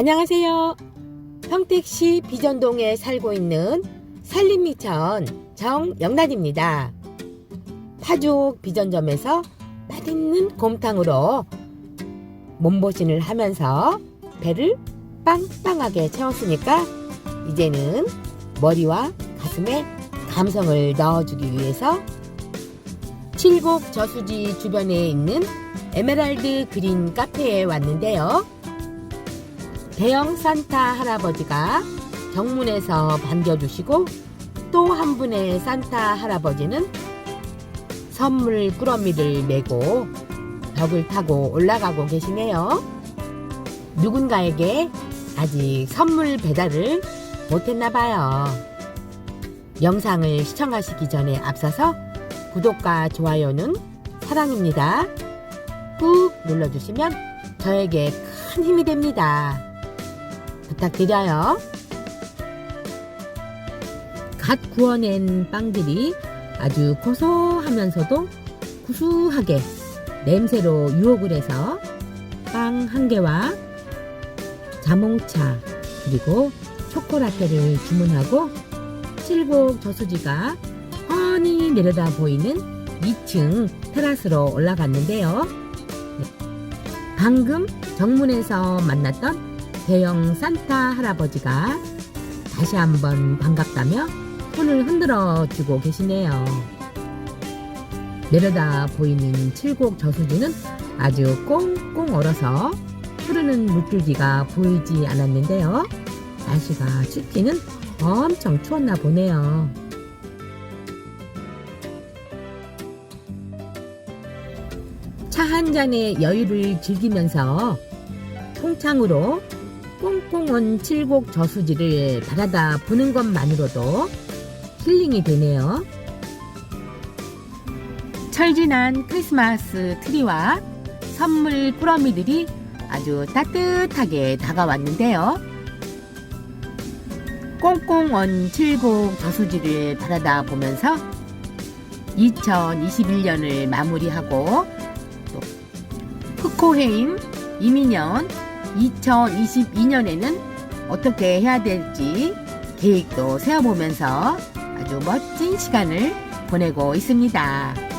안녕하세요. 평택시 비전동에 살고 있는 산림미천 정영란입니다. 파죽 비전점에서 맛있는 곰탕으로 몸보신을 하면서 배를 빵빵하게 채웠으니까 이제는 머리와 가슴에 감성을 넣어주기 위해서 칠곡 저수지 주변에 있는 에메랄드 그린 카페에 왔는데요. 대형 산타 할아버지가 정문에서 반겨주시고 또 한 분의 산타 할아버지는 선물 꾸러미를 메고 벽을 타고 올라가고 계시네요. 누군가에게 아직 선물 배달을 못했나 봐요. 영상을 시청하시기 전에 앞서서 구독과 좋아요는 사랑입니다. 꾹 눌러주시면 저에게 큰 힘이 됩니다. 부탁드려요. 갓 구워낸 빵들이 아주 고소하면서도 구수하게 냄새로 유혹을 해서 빵 한 개와 자몽차 그리고 초코라떼를 주문하고 칠곡 저수지가 훤히 내려다 보이는 2층 테라스로 올라갔는데요. 방금 정문에서 만났던 대형 산타 할아버지가 다시 한번 반갑다며 손을 흔들어 주고 계시네요. 내려다 보이는 칠곡 저수지는 아주 꽁꽁 얼어서 흐르는 물줄기가 보이지 않았는데요. 날씨가 춥기는 엄청 추웠나 보네요. 차 한 잔의 여유를 즐기면서 통창으로 꽁꽁 언 칠곡 저수지를 바라다 보는 것만으로도 힐링이 되네요. 철진한 크리스마스 트리와 선물 꾸러미들이 아주 따뜻하게 다가왔는데요. 꽁꽁 언 칠곡 저수지를 바라다 보면서 2021년을 마무리하고 또 흑호해임 이민년 2022년에는 어떻게 해야 될지 계획도 세워보면서 아주 멋진 시간을 보내고 있습니다.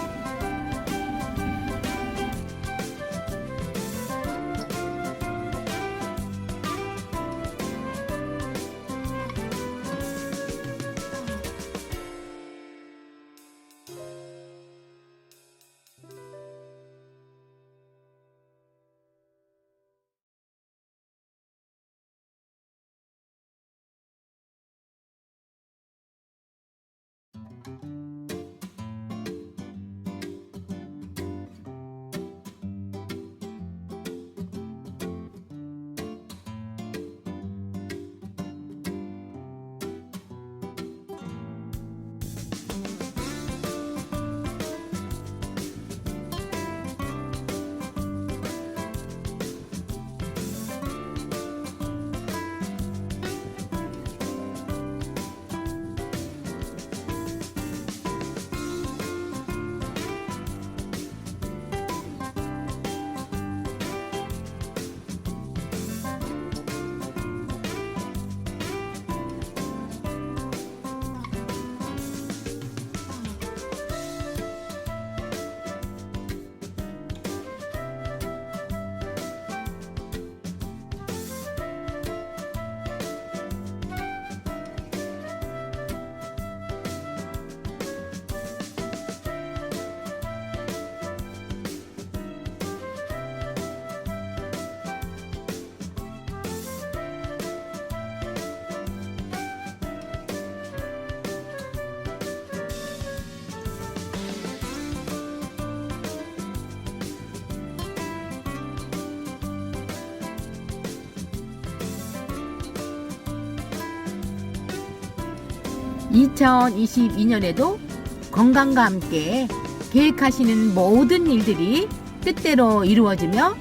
(2022년에도) 건강과 함께 계획하시는 모든 일들이 뜻대로 이루어지며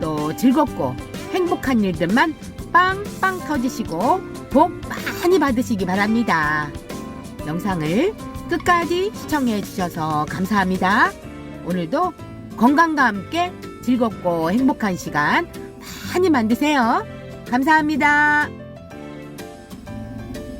또 즐겁고 행복한 일들만 빵빵 터지시고 복 많이 받으시기 바랍니다. 영상을 끝까지 시청해 주셔서 감사합니다. 오늘도 건강과 함께 즐겁고 행복한 시간 많이 만드세요. 감사합니다.